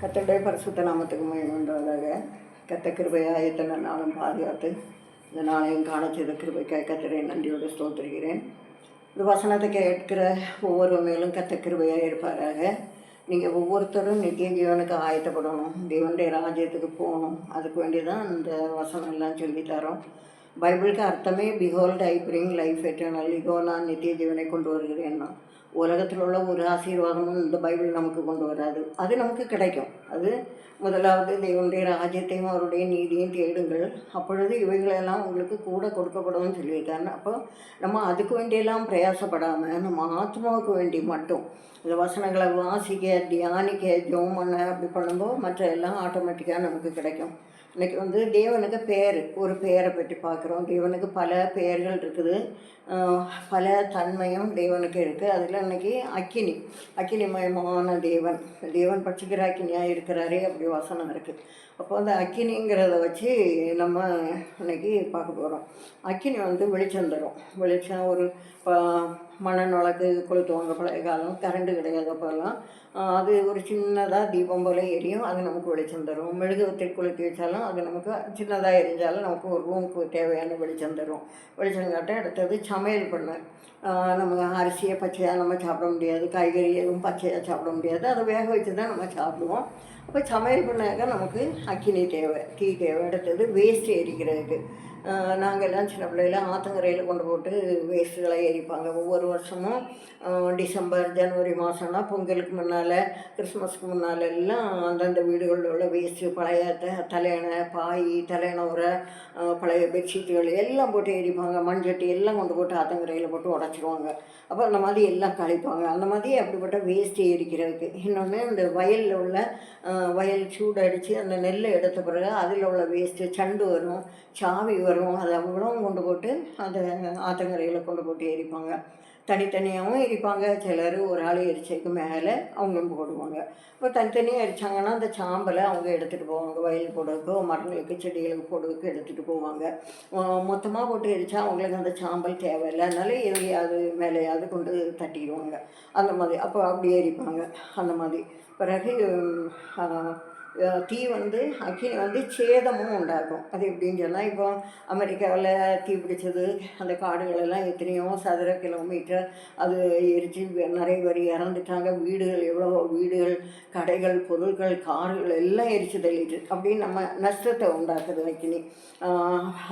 கத்தடைய பரிசுத்த நாமத்துக்கு முயன்றதாக கத்த கிருபையாக இத்தனை நாளும் பாதுகாத்து இந்த நாளையும் காண செய்த கிருபைக்காக கத்தரை நன்றியோடு ஸ்தோத்திருக்கிறேன். இந்த வசனத்தை கேட்கிற ஒவ்வொரு மேலும் கத்த கிருபையாக இருப்பாராக. நீங்கள் ஒவ்வொருத்தரும் நித்திய ஜீவனுக்கு ஆயத்தப்படணும். தேவனுடைய ராஜ்யத்துக்கு போகணும். அதுக்கு வேண்டி தான் இந்த வசனம் எல்லாம் சொல்லித் தரோம். பைபிளுக்கு அர்த்தமே behold I bring life eternal இதோ நான் நித்திய ஜீவனை கொண்டு வருகிறேன்னா உலகத்தில் உள்ள ஒரு ஆசீர்வாதமும் இந்த பைபிள் நமக்கு கொண்டு வராது. அது நமக்கு கிடைக்கும். அது முதலாவது தேவனுடைய ராஜ்யத்தையும் அவருடைய நீதியையும் தேடுங்கள். அப்பொழுது இவைகளெல்லாம் உங்களுக்கு கூட கொடுக்கப்படும் சொல்லியிருக்காரு. அப்போ நம்ம அதுக்கு வேண்டியெல்லாம் பிரயாசப்படாமல் நம்ம ஆத்மாவுக்கு வேண்டி மட்டும் இந்த வசனங்களை வாசிக்க தியானிக்க ஜோம் பண்ண அப்படி பண்ணும்போது மற்ற எல்லாம் ஆட்டோமேட்டிக்காக நமக்கு கிடைக்கும். இன்றைக்கி வந்து தேவனுக்கு பேர் ஒரு பேரை பற்றி பார்க்குறோம். தேவனுக்கு பல பெயர்கள் இருக்குது. பல தன்மையும் தேவனுக்கு இருக்குது அதில் இன்றைக்கி அக்கினி அக்கினிமயமான தேவன். தேவன் பட்சிக்கிற அக்கினியாக இருக்கிறாரே அப்படி வசனம் இருக்குது அப்போ அந்த அக்கினிங்கிறத வச்சு நம்ம இன்னைக்கு பார்க்க போகிறோம் அக்கினி வந்து வெளிச்சம் தரும். வெளிச்சம் ஒரு மணல் விளக்கு கொளுத்துவாங்க பழைய காலம் கரண்ட் கிடையாது அப்போல்லாம் அது ஒரு சின்னதாக தீபம் போல எரியும். அது நமக்கு வெளிச்சம் தரும். மெழுகுவத்தை கொளுத்தி வச்சாலும் அது நமக்கு சின்னதாக எரிஞ்சாலும் நமக்கு ஒரு ரூமுக்கு தேவையான வெளிச்சம் தரும். வெளிச்சம் காட்ட அடுத்தது சமையல் பண்ண நம்ம அரிசியை பச்சையாக நம்ம சாப்பிட முடியாது. காய்கறி எதுவும் பச்சையாக சாப்பிட முடியாது. அதை வேக வச்சு தான் நம்ம சாப்பிடுவோம். அப்போ சமையல் பண்ணாக்க நமக்கு அக்கினி தேவை டீ தேவை. அடுத்தது வேஸ்ட் எரிக்கிறதுக்கு நாங்கள் எல்லாம் சின்ன பிள்ளையில ஆத்தங்கரையில் கொண்டு போட்டு வேஸ்ட்டுகளை எரிப்பாங்க. ஒவ்வொரு வருஷமும் டிசம்பர் ஜனவரி மாதம்னா பொங்கலுக்கு முன்னால் கிறிஸ்மஸ்க்கு முன்னால் எல்லாம் அந்தந்த வீடுகளில் உள்ள வேஸ்ட்டு பழைய த தலையணை பாய் தலையணை உரை பழைய பெட்ஷீட்டுகள் எல்லாம் போட்டு எரிப்பாங்க. மண்சட்டி எல்லாம் கொண்டு போட்டு ஆத்தங்கரையில் போட்டு உடச்சிருவாங்க. அப்போ அந்த மாதிரி எல்லாம் கழிப்பாங்க. அந்த மாதிரி அப்படிப்பட்ட வேஸ்ட்டு எரிக்கிறதுக்கு. இன்னொன்று இந்த வயலில் உள்ள வயல் சூடு அடித்து அந்த நெல்லை எடுத்த பிறகு அதில் உள்ள வேஸ்ட்டு சண்டு வரும் சாவி வரும். அது அவங்களும் கொண்டு போட்டு அதை ஆத்தங்கரையில் கொண்டு போட்டு எரிப்பாங்க. தனித்தனியாகவும் எரிப்பாங்க. சிலர் ஒரு ஆள் எரிச்சதுக்கு மேலே அவங்களும் போடுவாங்க. இப்போ தனித்தனியாக எரிச்சாங்கன்னா அந்த சாம்பலை அவங்க எடுத்துகிட்டு போவாங்க. வயல் போடுறதுக்கோ மரங்களுக்கு செடிகளுக்கு போடுறதுக்கு எடுத்துகிட்டு போவாங்க. மொத்தமாக போட்டு எரிச்சா அவங்களுக்கு அந்த சாம்பல் தேவையில்லை. அதனால எதையாவது மேலேயாவது கொண்டு தட்டிடுவாங்க. அந்த மாதிரி. அப்போ அப்படி எரிப்பாங்க. அந்த மாதிரி. பிறகு தீ வந்து அக்கினி வந்து சேதமும் உண்டாக்கும். அது எப்படின்னு சொன்னால் இப்போ அமெரிக்காவில் தீ பிடிச்சது அந்த காடுகளெல்லாம் எத்தனையோ சதுர கிலோமீட்டர் அது எரிச்சு நிறைய பேர் இறந்துட்டாங்க. வீடுகள் எவ்வளவோ வீடுகள் கடைகள் பொருட்கள் கார்கள் எல்லாம் எரிச்சு தள்ளிட்டு அப்படின்னு நம்ம நஷ்டத்தை உண்டாக்குது அக்கினி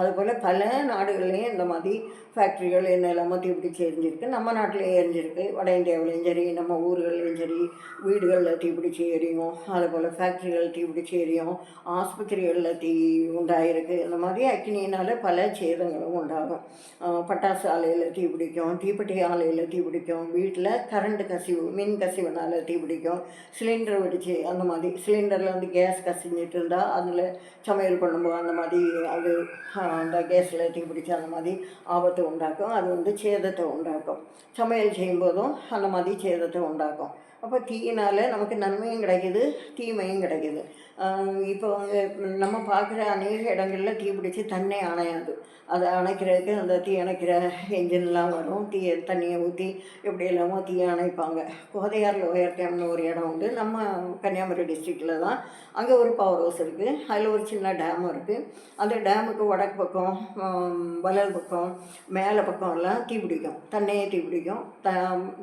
அதுபோல் பல நாடுகள்லேயும் இந்த மாதிரி ஃபேக்ட்ரிகள் என்ன இல்லாமல் தீப்பிடிச்சு எரிஞ்சிருக்கு. நம்ம நாட்டிலையும் எரிஞ்சிருக்கு. வட இந்தியாவிலையும் சரி நம்ம ஊர்கள்லையும் சரி வீடுகளில் தீ பிடிச்சி எரியும். அதுபோல் ஃபேக்ட்ரிகள் தீப்பிடிச்சு எரியும் ஆஸ்பத்திரிகளில் தீ உண்டாயிருக்கு. இந்த மாதிரி அக்னியினால் பல சேதங்களும் உண்டாகும். பட்டாசு ஆலையில் தீப்பிடிக்கும் தீப்பெட்டி ஆலையில் தீப்பிடிக்கும் வீட்டில் கரண்ட் கசிவு மின் கசிவுனால தீப்பிடிக்கும் சிலிண்டர் வெடிச்சு அந்த மாதிரி. சிலிண்டரில் வந்து கேஸ் கசிஞ்சிட்டு இருந்தால் அதில் சமையல் பண்ணும்போது அந்த மாதிரி அது அந்த கேஸில் தீப்பிடிச்சு அந்த மாதிரி ஆபத்தை உண்டாக்கும். அது வந்து சேதத்தை உண்டாக்கும். சமையல் செய்யும்போதும் அந்த மாதிரி சேதத்தை உண்டாக்கும். அப்போ தீயினால் நமக்கு நன்மையும் கிடைக்குது தீமையும் கிடைக்குது. இப்போ வந்து நம்ம பார்க்குற அநேக இடங்களில் தீ பிடிச்சி தண்ணி அணையாது. அதை அணைக்கிறதுக்கு அந்த தீ அணைக்கிற என்ஜின்லாம் வரும். தீ தண்ணியை ஊற்றி எப்படி எல்லாமோ தீ அணைப்பாங்க. கோதையாரில் லோயர் ஒரு இடம் உண்டு. நம்ம கன்னியாகுமரி டிஸ்ட்ரிக்டில் தான். அங்கே ஒரு பவர் ஹவுஸ் இருக்குது அதில் ஒரு சின்ன டேமும் இருக்குது அந்த டேமுக்கு வடக்கு பக்கம் வலது பக்கம் மேலே பக்கம் எல்லாம் தீ பிடிக்கும். தண்ணியே தீ பிடிக்கும். த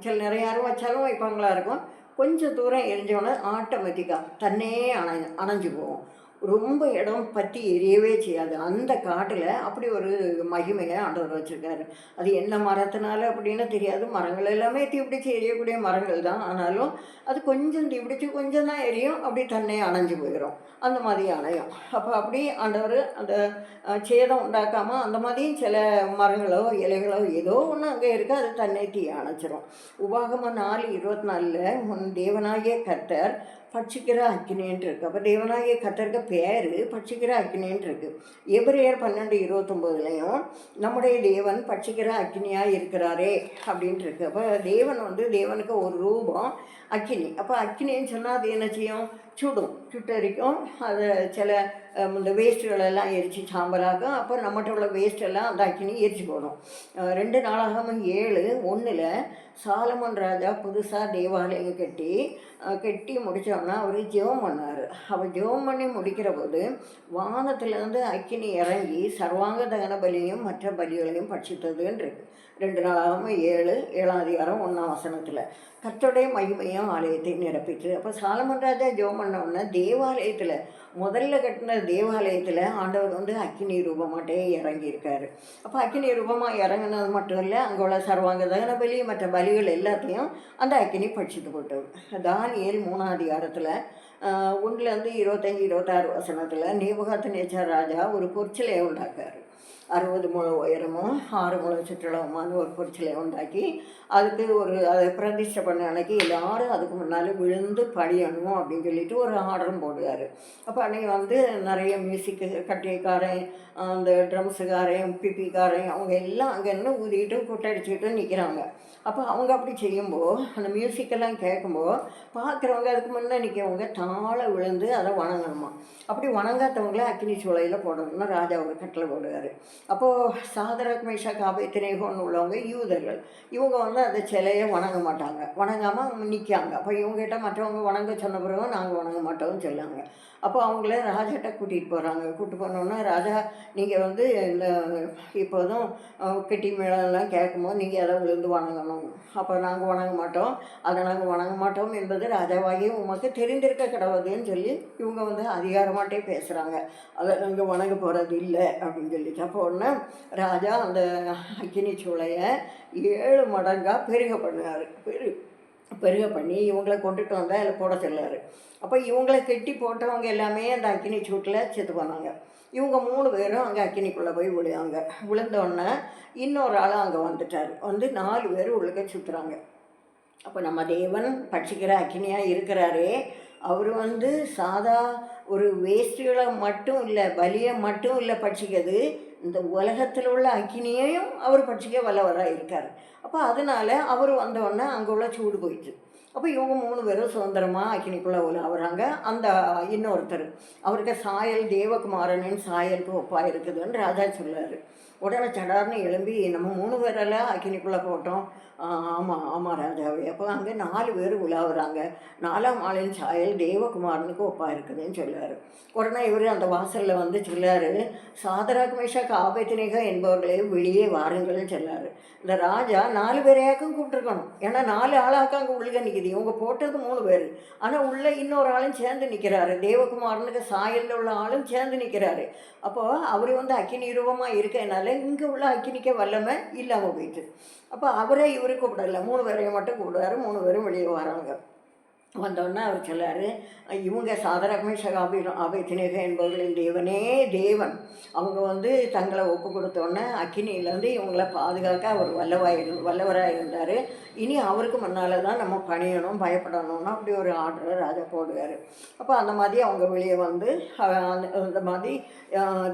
சில நிறைய யாரும் வச்சாலும் வைப்பாங்களா இருக்கும். கொஞ்சம் தூரம் எரிஞ்சோடனே ஆட்டோமேட்டிக்காக தன்னே அணை அணைஞ்சு போவோம் ரொம்ப இடம் பற்றி எரியவே செய்யாது. அந்த காட்டில் அப்படி ஒரு மகிமையை ஆண்டவர் வச்சுருக்காரு. அது என்ன மரத்தினால அப்படின்னு தெரியாது. மரங்கள் எல்லாமே தீப்பிடிச்சு எரியக்கூடிய மரங்கள் தான். ஆனாலும் அது கொஞ்சம் தீப்பிடிச்சு கொஞ்சம் தான் எரியும். அப்படி தன்னை அணைஞ்சு போயிடும். அந்த மாதிரி அணையும். அப்போ அப்படி ஆண்டவர் அந்த சேதம் உண்டாக்காமல் அந்த மாதிரி சில மரங்களோ இலைகளோ ஏதோ ஒன்று அங்கே இருக்குது அது தன்னை தீ அணைச்சிரும். உபாகம நாலு இருபத்தி நாலில் உன் தேவனாகிய கர்த்தர் பட்சிக்கிற அக்னின்னு இருக்கு அப்போ தேவனாகிய கத்தருக்கு பேர் பட்சிக்கிற அக்கினின்னு இருக்கு எபிரேயர் பன்னெண்டு இருபத்தொம்போதுலையும் நம்முடைய தேவன் பட்சிக்கிற அக்னியாக இருக்கிறாரே அப்படின்ட்டு இருக்கு அப்போ தேவன் வந்து தேவனுக்கு ஒரு ரூபம் அக்கினி. அப்போ அக்கினின்னு சொன்னால் அது என்ன செய்யும்? சுடும். சுட்டரிக்கும். அது சில இந்த வேஸ்ட்டுகளெல்லாம் எரித்து சாம்பலாகும் அப்போ நம்மகிட்ட உள்ள வேஸ்ட்டெல்லாம் அந்த அக்கினி எரிச்சு போடும். ரெண்டு நாளாகாமல் ஏழு ஒன்றில் சாலமன் ராஜா புதுசாக தேவாலயம் கட்டி கட்டி முடித்தோன்னா அவர் ஜெபம் பண்ணார். அவர் ஜெபம் பண்ணி முடிக்கிற போது வானத்துலேருந்து அக்கினி இறங்கி சர்வாங்க தகன பலியும் மற்ற பலிகளையும் பட்சித்ததுன்னு இருக்குது ரெண்டு நாளாகவும் ஏழு ஏழாம் அதிகாரம் ஒன்றாம் வசனத்தில். கத்தோடைய மகிமையும் ஆலயத்தை நிரப்பிட்டு அப்போ சாலமன் ராஜா ஜெபம் பண்ண உடனே தேவாலயத்தில் முதல்ல கட்டின தேவாலயத்தில் ஆண்டவர் வந்து அக்கினி ரூபமாட்டே இறங்கியிருக்காரு. அப்போ அக்கினி ரூபமாக இறங்குனது மட்டும் இல்லை அங்கே உள்ள சர்வாங்க தகன பலி மற்ற பலிகள் எல்லாத்தையும் அந்த அக்கினி பட்சித்து போட்டு தானியல் மூணாம் அதிகாரத்தில் ஒன்றுலேருந்து இருபத்தஞ்சி இருபத்தாறு வசனத்தில் நேபுகாத்து நேச்சர் ராஜா ஒரு பொற்சிலையை உண்டாக்கார் அறுபது முழ உயரமும் ஆறு முழ சுற்றளவுமான ஒரு பொற்சிலையை உண்டாக்கி அதுக்கு ஒரு அதை பிரதிஷ்டை பண்ண அன்னைக்கு எல்லாரும் அதுக்கு முன்னால் விழுந்து படியணும் அப்படின்னு சொல்லிட்டு ஒரு ஆர்டரும் போடுவார். அப்போ அன்றைக்கி வந்து நிறைய மியூசிக்கு கட்டியக்காரன் அந்த ட்ரம்ஸுக்காரன் பிபிக்காரன் அவங்க எல்லாம் அங்கே என்ன ஊதிக்கிட்டும் கொட்டடிச்சுக்கிட்டு நிற்கிறாங்க அப்போ அவங்க அப்படி செய்யும்போது அந்த மியூசிக்கெல்லாம் கேட்கும்போது பார்க்குறவங்க அதுக்கு முன்னே நிற்கிறவங்க தாழ விழுந்து அதை வணங்கணுமா? அப்படி வணங்காதவங்கள அக்னி சூளையில் போடணும்னு ராஜா ஒரு கட்டளை போடுவார். அப்போது சாதரக் மேஷா காபை திரைகோன்னு உள்ளவங்க யூதர்கள். இவங்க வந்து அந்த சிலையை வணங்க மாட்டாங்க. வணங்காமல் அவங்க நிற்காங்க அப்போ இவங்ககிட்ட மற்றவங்க வணங்க சொன்ன பிறகு நாங்கள் வணங்க மாட்டோம்னு சொல்லாங்க அப்போ அவங்கள ராஜாட்ட கூட்டிகிட்டு போகிறாங்க கூப்பிட்டு போனோன்னா ராஜா நீங்கள் வந்து இந்த இப்போதும் அஹ், கெட்டி மேளம்லாம் கேட்கும்போது நீங்கள் அதை விழுந்து வணங்கணும். அப்போ நாங்கள் வணங்க மாட்டோம். அதை நாங்கள் வணங்க மாட்டோம் என்பது ராஜாவாகி உமக்கு தெரிந்திருக்க கிடவுதுன்னு சொல்லி இவங்க வந்து அதிகாரமாட்டே பேசுகிறாங்க அதை நாங்கள் வணங்க போகிறது இல்லை அப்படின்னு சொல்லிட்டு. அப்போ உடனே ராஜா அந்த அக்கினி சூளையை ஏழு மடங்காக பெருக பண்ணார் பெரு பெருக பண்ணி இவங்களை கொண்டுட்டு வந்தால் அதில் போட சொல்லார். அப்போ இவங்களை கெட்டி போட்டவங்க எல்லாமே அந்த அக்கினி சூட்டில் செத்து போனாங்க. இவங்க மூணு பேரும் அங்கே அக்கினிக்குள்ளே போய் விழுவாங்க விழுந்தோடனே இன்னொரு ஆளும் அங்கே வந்துட்டார். வந்து நாலு பேர் உள்ளுக்க சுற்றுறாங்க அப்போ நம்ம தேவன் பட்சிக்கிற அக்கினியாக இருக்கிறாரே. அவர் வந்து சாதா ஒரு வேஸ்ட்டுகளை மட்டும் இல்லை பலியை மட்டும் இல்லை பட்சிக்கிறது இந்த உலகத்தில் உள்ள அக்கினியையும் அவர் பட்சிக்க வல்லவராக இருக்கார். அப்போ அதனால அவர் வந்தோடனே அங்கே உள்ள சூடு போயிடுச்சு. அப்போ இவங்க மூணு பேரும் சுதந்திரமாக அக்கினிக்குள்ளே உலாவுறாங்க அந்த இன்னொருத்தர் அவருக்கு சாயல் தேவகுமாரனின் சாயலுக்கு ஒப்பாக இருக்குதுன்னு ராஜா சொல்லார் உடனே சடார்னு எழும்பி நம்ம மூணு பேரெல்லாம் அக்கினிக்குள்ளே போட்டோம். ஆமாம் ஆமாம் ராஜாவே அப்போ அங்கே நாலு பேர் உலாவுறாங்க. நாலாம் ஆளின் சாயல் தேவகுமாரனுக்கு ஒப்பாக இருக்குதுன்னு சொல்லுவார். உடனே இவர் அந்த வாசலில் வந்து சொல்லார் சாதராகமேஷா மேஷாக் என்பவர்களே வெளியே வாருங்கள்னு சொல்லார் இந்த ராஜா நாலு பேரையாக்கும் கூப்பிட்டுருக்கணும். ஏன்னா நாலு ஆளாக்க அங்கே உள்ளே நிற்கிது இவங்க போட்டது மூணு பேர். ஆனால் உள்ளே இன்னொரு ஆளும் சேர்ந்து நிற்கிறாரு தேவகுமாரனுக்கு சாயலில் உள்ள ஆளும் சேர்ந்து நிற்கிறாரு அப்போது அவர் வந்து அக்கினி ரூபமாக இருக்கனால இங்கே உள்ள அக்கினிக்க வல்லமை இல்லாமல் போயிட்டு. அப்போ அவரே இவர் கூப்பிடல. மூணு பேரையும் மட்டும் கூப்பிடுவார். மூணு பேரும் வெளியே வராங்க. வந்தோடனே அவர் சொல்லார் இவங்க சாதரமே சகாபி அபை என்பவர்களின் தேவனே தேவன். அவங்க வந்து தங்களை ஒப்பு கொடுத்தோன்னே அக்கினியிலேருந்து இவங்களை பாதுகாக்க அவர் வல்லவாக இரு வல்லவராக இருந்தார். இனி அவருக்கு முன்னால் தான் நம்ம பணியணும் பயப்படணும்னு அப்படி ஒரு ஆர்டரை ராஜா போடுவார். அப்போ அந்த மாதிரி அவங்க வெளியே வந்து அந்த அந்த மாதிரி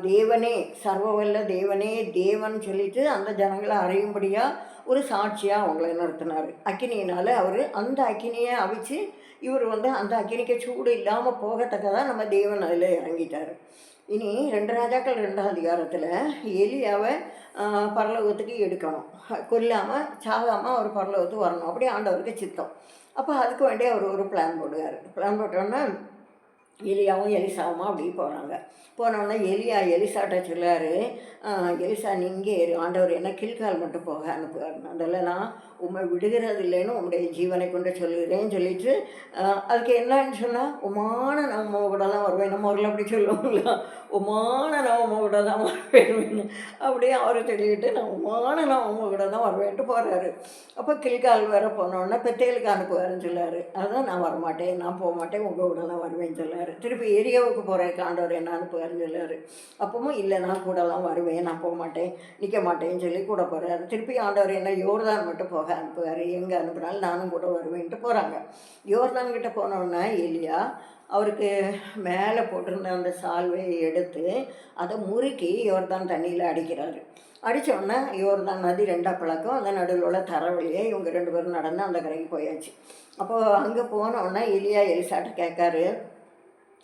தேவனே சர்வவல்ல தேவனே தேவன் சொல்லிட்டு அந்த ஜனங்களை அறியும்படியாக ஒரு சாட்சியாக அவங்கள நிறுத்தினார் அக்கினியினால் அவர் அந்த அக்கினியை அவிச்சு இவர் வந்து அந்த அக்கினிக்கு சூடு இல்லாமல் போகத்தக்கதாக நம்ம தேவன் அதில் இறங்கிட்டார். இனி ரெண்டு ராஜாக்கள் ரெண்டாம் அதிகாரத்தில் எலியாவை பரலோகத்துக்கு எடுக்கணும். கொல்லாமல் சாகாமல் அவர் பரலோகத்துக்கு வரணும். அப்படி ஆண்டவருக்கு சித்தம். அப்போ அதுக்கு வேண்டிய அவர் ஒரு பிளான் போடுவார். பிளான் போட்டோன்னா எலியாவும் எலிசாவும் அப்படி போகிறாங்க போனோடனே எலியா எலிசாட்ட சொல்லாரு எலிசா நீங்கள் ஏறு ஆண்டவர் என்ன கீழ்கால் மட்டும் போக அனுப்புவார். அதில் நான் உண்மை விடுகிறது இல்லைன்னு உங்களுடைய ஜீவனை கொண்டு சொல்லுகிறேன்னு சொல்லிட்டு அதுக்கு என்னன்னு சொன்னால் உமான நம்ம கூட தான் வருவேன் நம்ம ஊரில் அப்படி சொல்லுவோங்களா? உமான நம்ம கூட தான் வருவேன் அப்படியே அவரை சொல்லிட்டு நான் உமான நம்ம கூட தான் வருவேன்ட்டு போகிறாரு அப்போ கில்கால் வேற போனோடனே பெத்தைகளுக்கு அனுப்புவாருன்னு சொல்லாரு. அதான் நான் வரமாட்டேன் நான் போக மாட்டேன் உங்கள் கூட தான் வருவேன்னு சொல்லாரு. திருப்பி ஏரியாவுக்கு போகிறேன் காண்டவர் என்ன அனுப்புவாருன்னு சொல்லாரு. அப்பவும் இல்லை நான் கூட தான் வருவேன் நான் போக மாட்டேன் நிற்க மாட்டேன்னு சொல்லி கூட போகிறாரு திருப்பி ஆண்டவர் என்ன யோர்தான் மட்டும் போக அனுப்புவார். எங்கே அனுப்புனாலும் நானும் கூட வருவேன்ட்டு போகிறாங்க யோர்தான் கிட்டே போனோன்னா இல்லையா அவருக்கு மேலே போட்டிருந்த அந்த சால்வையை எடுத்து அதை முறுக்கி யோர்தான் தண்ணியில் அடிக்கிறாரு. அடித்தோடனே யோர்தான் நதி ரெண்டாக பழக்கம் அந்த நடுவில் உள்ள தரவழியே இவங்க ரெண்டு பேரும் நடந்து அந்த கரைக்கு போயாச்சு. அப்போது அங்கே போனோடனே இலியா எலியா எலிசாட்ட கேட்காரு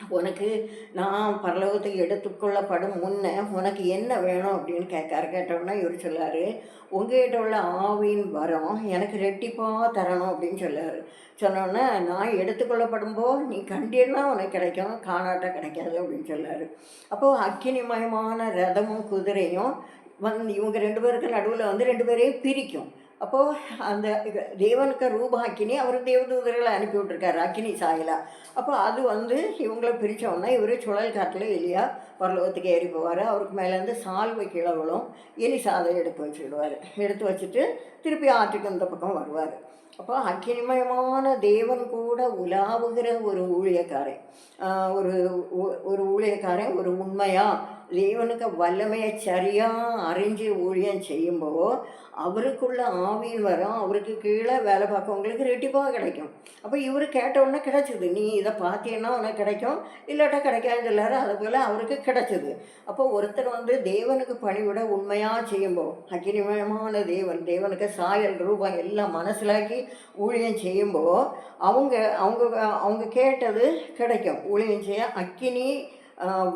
உனக்கு நான் பரலோகத்துக்கு எடுத்துக்கொள்ளப்படும் முன்னே உனக்கு என்ன வேணும் அப்படின்னு கேட்காரு. கேட்டோம்னா இவர் சொல்லாரு உங்ககிட்ட உள்ள ஆவின் வரம் எனக்கு ரெட்டிப்பாக தரணும் அப்படின்னு சொல்லார். சொன்னோன்னே நான் எடுத்துக்கொள்ளப்படும்போ நீ கண்டீர்னா உனக்கு கிடைக்கும் காணாட்ட கிடைக்காது அப்படின்னு சொல்லாரு. அப்போது அக்கினிமயமான ரதமும் குதிரையும் வந்து இவங்க ரெண்டு பேருக்கு நடுவில் வந்து ரெண்டு பேரையும் பிரிக்கும். அப்போது அந்த இது தேவனுக்கு ரூபாக்கினி அவர் தேவதூதர்களை அனுப்பி விட்ருக்காரு அக்கினி சாயலா. அப்போ அது வந்து இவங்கள பிரித்தோன்னா இவர் சுழல் காட்டில் எலியா பரலோகத்துக்கு ஏறி போவார். அவருக்கு மேலேருந்து சால்வை கீழே எலி சாதம் எடுத்து வச்சுடுவார். எடுத்து வச்சுட்டு திருப்பி ஆற்றுக்கு இந்த பக்கம் வருவார். அப்போ அக்கினிமயமான தேவன் கூட உலாவுகிற ஒரு ஊழியக்காரன் ஒரு ஒரு ஊழியக்காரன் ஒரு உண்மையாக தேவனுக்கு வல்லமையை சரியாக அறிஞ்சு ஊழியம் செய்யும்போது அவருக்குள்ள ஆவியின் வரும் அவருக்கு கீழே வேலை பார்க்கவங்களுக்கு ரெட்டிப்பாக கிடைக்கும். அப்போ இவர் கேட்டவுடனே கிடச்சிது கிடைச்சிது. நீ இதை பார்த்தீங்கன்னா உனக்கு கிடைக்கும் இல்லாட்டா கிடைக்காதுன்னு சொல்லாரு. அது போல் அவருக்கு கிடைச்சிது. அப்போ ஒருத்தர் வந்து தேவனுக்கு பணிவிட உண்மையாக செய்யும்போது அக்கினிமயமான தேவன் தேவனுக்கு சாயல் ரூபாய் எல்லாம் மனசிலாக்கி ஊழியம் செய்யும்போது அவங்க அவங்க அவங்க கேட்டது கிடைக்கும். ஊழியம் செய்ய அக்கினி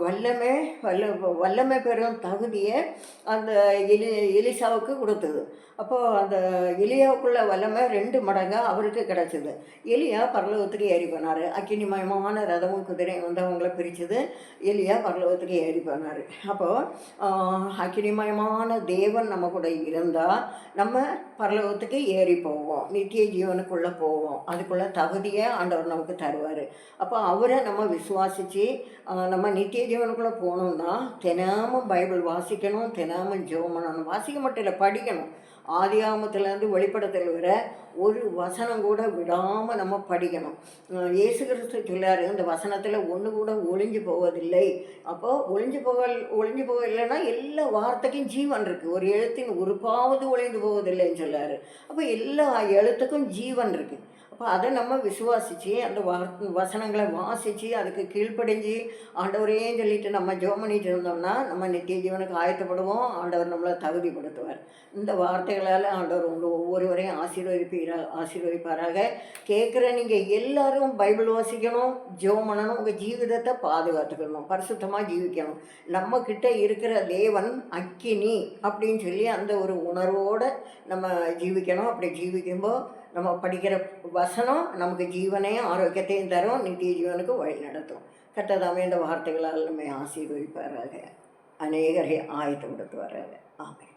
வல்லமை வல்ல வல்லமை பெறும் தகுதியை அந்த எலி எலிசாவுக்கு கொடுத்தது. அப்போது அந்த எலியாவுக்குள்ள வல்லமை ரெண்டு மடங்காக அவருக்கு கிடச்சிது. எலியா பரலோகத்துக்கு ஏறி போனார். அக்கினிமயமான ரதமும் குதிரையும் வந்து அவங்கள பிரித்தது எலியா பரலோகத்துக்கு ஏறி போனார். அப்போது அக்கினிமயமான தேவன் நம்ம கூட இருந்தால் நம்ம பரலோகத்துக்கு ஏறி போவோம். நித்திய ஜீவனுக்குள்ளே போவோம். அதுக்குள்ளே தகுதியை ஆண்டவர் நமக்கு தருவார். அப்போ அவரை நம்ம விசுவாசித்து நம்ம நித்திய ஜீவனுக்குள்ளே போகணுன்னா தினமும் பைபிள் வாசிக்கணும் தினமும் ஜெபம் பண்ணணும் வாசிக்க மட்டும் இல்லை படிக்கணும். ஆதியாமத்துலேருந்து வெளிப்படத்தில் வர ஒரு வசனம் கூட விடாமல் நம்ம படிக்கணும். இயேசு கிறிஸ்து சொல்லாரு இந்த வசனத்தில் ஒன்று கூட ஒளிஞ்சு போவதில்லை. அப்போ ஒளிஞ்சு போக ஒளிஞ்சு போக இல்லைன்னா எல்லா வார்த்தைக்கும் ஜீவன் இருக்குது ஒரு எழுத்தின் உறுப்பாவது ஒளிந்து போவதில்லைன்னு சொல்லார் அப்போ எல்லா எழுத்துக்கும் ஜீவன் இருக்குது அப்போ அதை நம்ம விசுவாசித்து அந்த வசனங்களை வாசித்து அதுக்கு கீழ்ப்படிஞ்சு ஆண்டவரையும் சொல்லிட்டு நம்ம ஜோம் பண்ணிட்டு இருந்தோம்னா நம்ம நித்திய ஜீவனுக்கு ஆயத்தப்படுவோம் ஆண்டவர் நம்மளை தகுதிப்படுத்துவார். இந்த வார்த்தைகளால் ஆண்டவர் உங்களை ஒவ்வொருவரையும் ஆசீர்வதிப்பீரா ஆசீர்வதிப்பாராக. கேட்குற நீங்கள் எல்லாரும் பைபிள் வாசிக்கணும் ஜோம் பண்ணணும் உங்கள் ஜீவிதத்தை பாதுகாத்துக்கணும் பரிசுத்தமாக ஜீவிக்கணும். நம்ம கிட்ட இருக்கிற தேவன் அக்கினி அப்படின்னு சொல்லி அந்த ஒரு உணர்வோடு நம்ம ஜீவிக்கணும். அப்படி ஜீவிக்கும்போது நம்ம படிக்கிற வசனம் நமக்கு ஜீவனையும் ஆரோக்கியத்தையும் தரும். நித்திய ஜீவனுக்கு வழி நடத்தும். கட்டதாமே இந்த வார்த்தைகளால் நம்ம ஆசீர்வதிப்பார்கள் அநேகரை ஆயத்தப்படுத்துவாராக. ஆமென்.